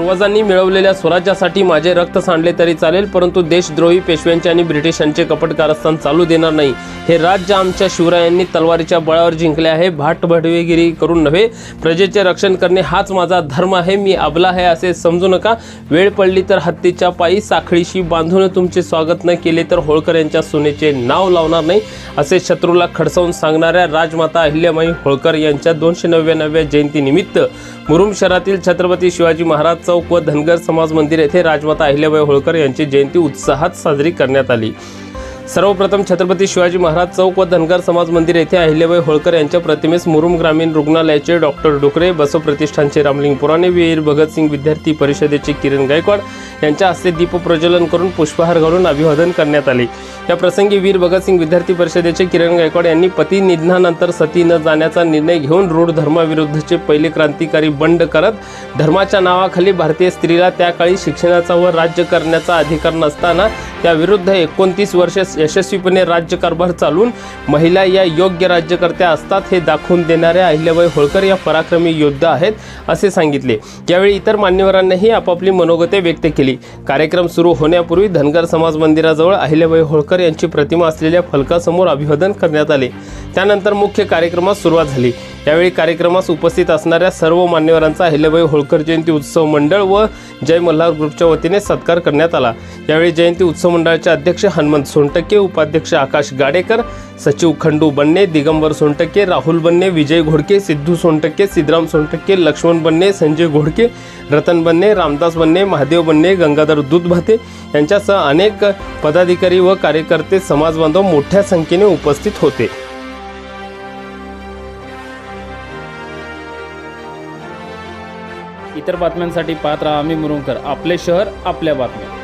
पूर्वजांनी मिळवलेल्या स्वराज्यासाठी माझे रक्त सांडले तरी चालेल परंतु देशद्रोही पेशव्यांचे आणि ब्रिटिशांचे कपट कारस्थान चालू देणार नाही. हे राज्य आमच्या शिवरायांनी तलवारीच्या बळावर जिंकले आहे. भाट भडवेगिरी करून नव्हे प्रजेचे रक्षण करणे हाच माझा धर्म आहे. मी अबला आहे असे समजू नका. वेळ पडली तर हत्तीच्या पायी साखळीशी बांधून तुमचे स्वागत न केले तर होळकर यांच्या सुनेचे नाव लावणार नाही. असे शत्रूला खडसावून सांगणाऱ्या राजमाता अहिल्यामाई होळकर यांच्या दोनशे नव्याण्णव्या जयंतीनिमित्त मुरुम शहरातील छत्रपती शिवाजी महाराज चौक व धनगर समाज मंदिर येथे राजमाता अहिल्याबाई होळकर यांची जयंती उत्साहात साजरी करण्यात आली. सर्वप्रथम छत्रपती शिवाजी महाराज चौक व धनगर समाज मंदिर येथे अहिल्याबाई होळकर यांच्या प्रतिमेस मुरुम ग्रामीण रुग्णालयाचे डॉक्टर डुकरे बसव प्रतिष्ठानचे रामलिंग पुराणे वीर भगतसिंग विद्यार्थी परिषदेचे किरण गायकवाड यांच्या हस्ते दीपप्रज्वलन करून पुष्पहार घालून अभिवादन करण्यात आले. या प्रसंगी वीर भगतसिंग विद्यार्थी परिषदेचे किरण गायकवाड यांनी पती निधनानंतर सती न जाण्याचा निर्णय घेऊन रूढ धर्माविरुद्धचे पहिले क्रांतिकारी बंड करत धर्माच्या नावाखाली भारतीय स्त्रीला त्या काळी शिक्षणाचा व राज्य करण्याचा अधिकार नसताना त्याविरुद्ध एकोणतीस वर्षे यशस्वीपणे राज्यकारभार चालून महिला या योग्य राज्यकर्त्या असतात हे दाखवून देणाऱ्या अहिल्याबाई होळकर या पराक्रमी योद्धा आहेत असे सांगितले. यावेळी इतर मान्यवरांनीही आपापली मनोगते व्यक्त केली. कार्यक्रम सुरू होण्यापूर्वी धनगर समाज मंदिराजवळ अहिल्याबाई होळकर यांची प्रतिमा असलेल्या फलकासमोर अभिवादन करण्यात आले. त्यानंतर मुख्य कार्यक्रमास सुरुवात झाली. यावेळी कार्यक्रमास उपस्थित असणाऱ्या सर्व मान्यवरांचा अहिल्याबाई होळकर जयंती उत्सव मंडळ व जय मल्हार ग्रुपच्या वतीने सत्कार करण्यात आला. यावेळी जयंती उत्सव मंडळाचे अध्यक्ष हनुमंत सोनटक्के उपाध्यक्ष आकाश गाडेकर सचिव खंडू बन्ने दिगंबर सोनटक्के राहुल बन्ने विजय घोडके सिद्धू सोनटक्के सिद्धराम सोनटक्के लक्ष्मण बन्ने संजय घोडके रतन बन्ने रामदास बन्ने महादेव बन्ने गंगाधर दूधभाते यांच्यासह अनेक पदाधिकारी व कार्यकर्ते समाजबांधव मोठ्या संख्येने उपस्थित होते. इतर बातम्यांसाठी पाहत राहा आम्ही मुरुमकर आपले शहर आपल्या बातम्या.